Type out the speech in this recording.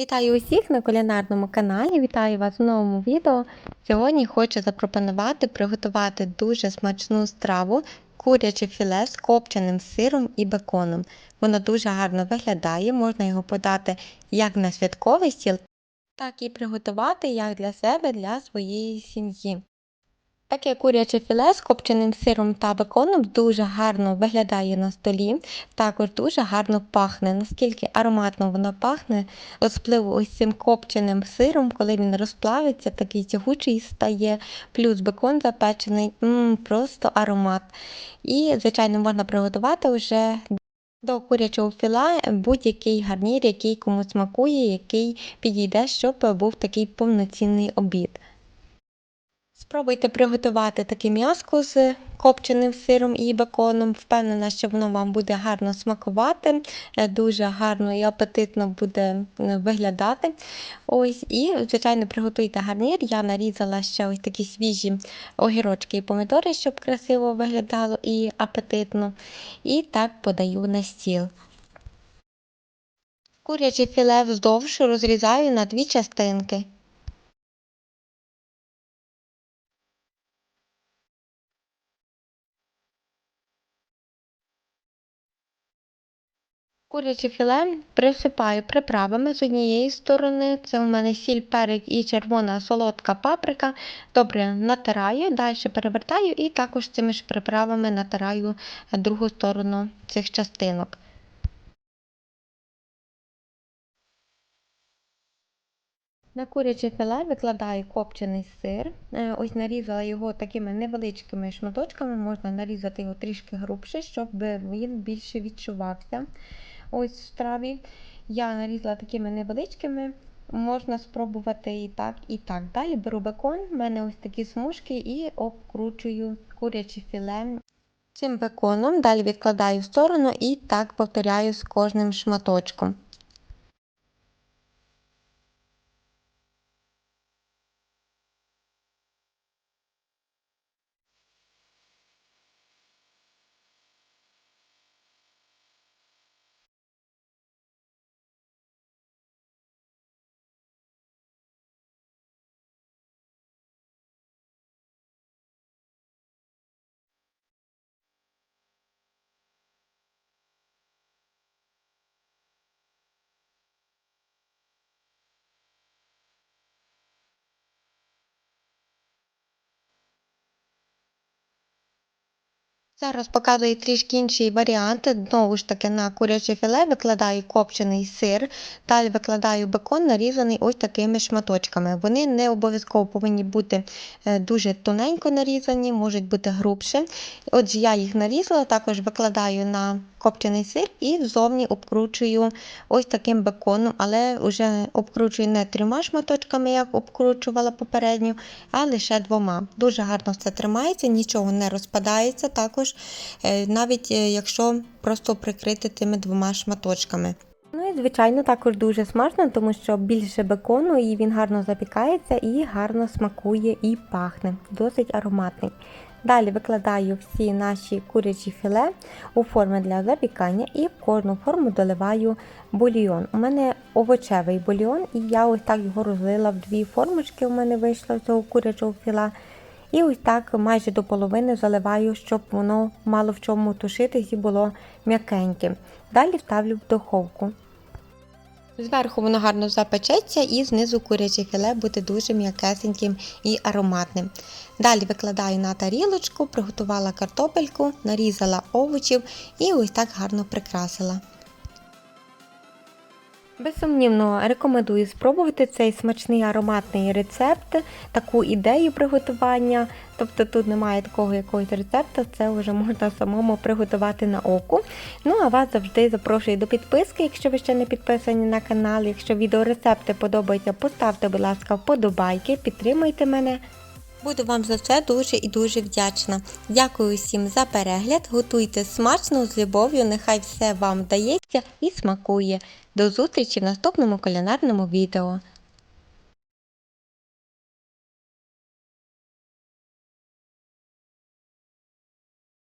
Вітаю усіх на кулінарному каналі. Вітаю вас в новому відео. Сьогодні хочу запропонувати приготувати дуже смачну страву куряче філе з копченим сиром і беконом. Воно дуже гарно виглядає, можна його подати як на святковий стіл, так і приготувати як для себе, для своєї сім'ї. Таке куряче філе з копченим сиром та беконом дуже гарно виглядає на столі, також дуже гарно пахне. Наскільки ароматно воно пахне, особливо ось цим копченим сиром, коли він розплавиться, такий тягучий стає, плюс бекон запечений, м просто аромат. І, звичайно, можна приготувати вже до курячого філа будь-який гарнір, який кому смакує, який підійде, щоб був такий повноцінний обід. Спробуйте приготувати таке м'яско з копченим сиром і беконом. Впевнена, що воно вам буде гарно смакувати, е, дуже гарно і апетитно буде е, виглядати. Ось, І, звичайно, приготуйте гарнір. Я нарізала ще ось такі свіжі огірочки і помідори, щоб красиво виглядало і апетитно. І так подаю на стіл. Куряче філе вздовж розрізаю на дві частинки. Куряче філе присипаю приправами з однієї сторони. Це у мене сіль, перець і червона солодка паприка. Добре натираю, далі перевертаю і також цими ж приправами натираю другу сторону цих частинок. На куряче філе викладаю копчений сир. Е, Ось нарізала його такими невеличкими шматочками, можна нарізати його трішки грубше, щоб він більше відчувався. Ось в страві. Я нарізала такими невеличкими, можна спробувати і так, і так. Далі беру бекон, в мене ось такі смужки і обкручую куряче філе цим беконом. Далі відкладаю в сторону і так повторяю з кожним шматочком. Зараз показую трішки інший варіант. Знову ж таки на куряче філе викладаю копчений сир, далі викладаю бекон, нарізаний ось такими шматочками. Вони не обов'язково повинні бути е, дуже тоненько нарізані, можуть бути грубше. Отже, я їх нарізала, також викладаю на копчений сир і ззовні обкручую ось таким беконом, але вже обкручую не трьома шматочками, як обкручувала попередньо, а лише двома. Дуже гарно все тримається, нічого не розпадається, також е, навіть е, якщо просто прикрити тими двома шматочками. Ну і звичайно також дуже смачно, тому що більше бекону і він гарно запікається і гарно смакує і пахне. Досить ароматний. Далі викладаю всі наші курячі філе у форми для запікання і в кожну форму доливаю бульйон. У мене овочевий бульйон, і я ось так його розлила в дві формочки. У мене вийшло цього курячого філа. І ось так майже до половини заливаю, щоб воно мало в чому тушитись і було м'якеньким. Далі ставлю в духовку. Зверху воно гарно запечеться і знизу куряче філе буде дуже м'якесеньким і ароматним. Далі викладаю на тарілочку, приготувала картопельку, нарізала овочів і ось так гарно прикрасила. Безсумнівно рекомендую спробувати цей смачний ароматний рецепт, таку ідею приготування. Тобто тут немає такого якогось рецепту, це вже можна самому приготувати на оку. Ну а вас завжди запрошую до підписки, якщо ви ще не підписані на канал. Якщо відеорецепти подобаються, поставте, будь ласка, вподобайки, підтримуйте мене. Буду вам за це дуже і дуже вдячна. Дякую всім за перегляд. Готуйте смачно з любов'ю, нехай все вам вдається і смакує. До зустрічі в наступному кулінарному відео.